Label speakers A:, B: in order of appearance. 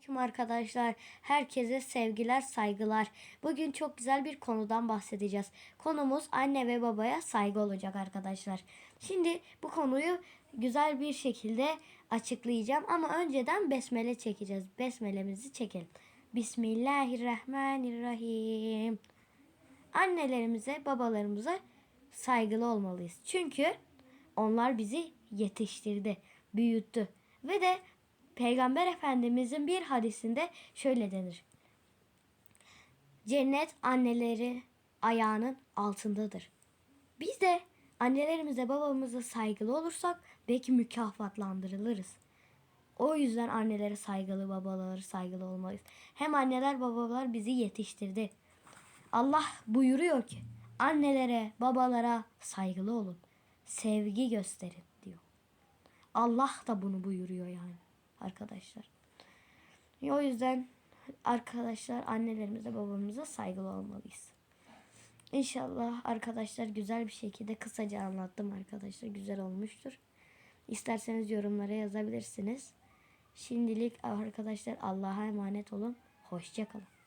A: Selamünaleyküm arkadaşlar. Herkese sevgiler, saygılar. Bugün çok güzel bir konudan bahsedeceğiz. Konumuz anne ve babaya saygı olacak arkadaşlar. Şimdi bu konuyu güzel bir şekilde açıklayacağım ama önceden besmele çekeceğiz. Besmelemizi çekelim. Bismillahirrahmanirrahim. Annelerimize, babalarımıza saygılı olmalıyız. Çünkü onlar bizi yetiştirdi, büyüttü ve de Peygamber Efendimizin bir hadisinde şöyle denir. Cennet anneleri ayağının altındadır. Biz de annelerimize babamıza saygılı olursak belki mükafatlandırılırız. O yüzden annelere saygılı, babalara saygılı olmalıyız. Hem anneler babalar bizi yetiştirdi. Allah buyuruyor ki annelere, babalara saygılı olun. Sevgi gösterin diyor. Allah da bunu buyuruyor yani arkadaşlar. O yüzden arkadaşlar annelerimize babamıza saygılı olmalıyız. İnşallah arkadaşlar güzel bir şekilde kısaca anlattım arkadaşlar. Güzel olmuştur. İsterseniz yorumlara yazabilirsiniz. Şimdilik arkadaşlar Allah'a emanet olun. Hoşçakalın.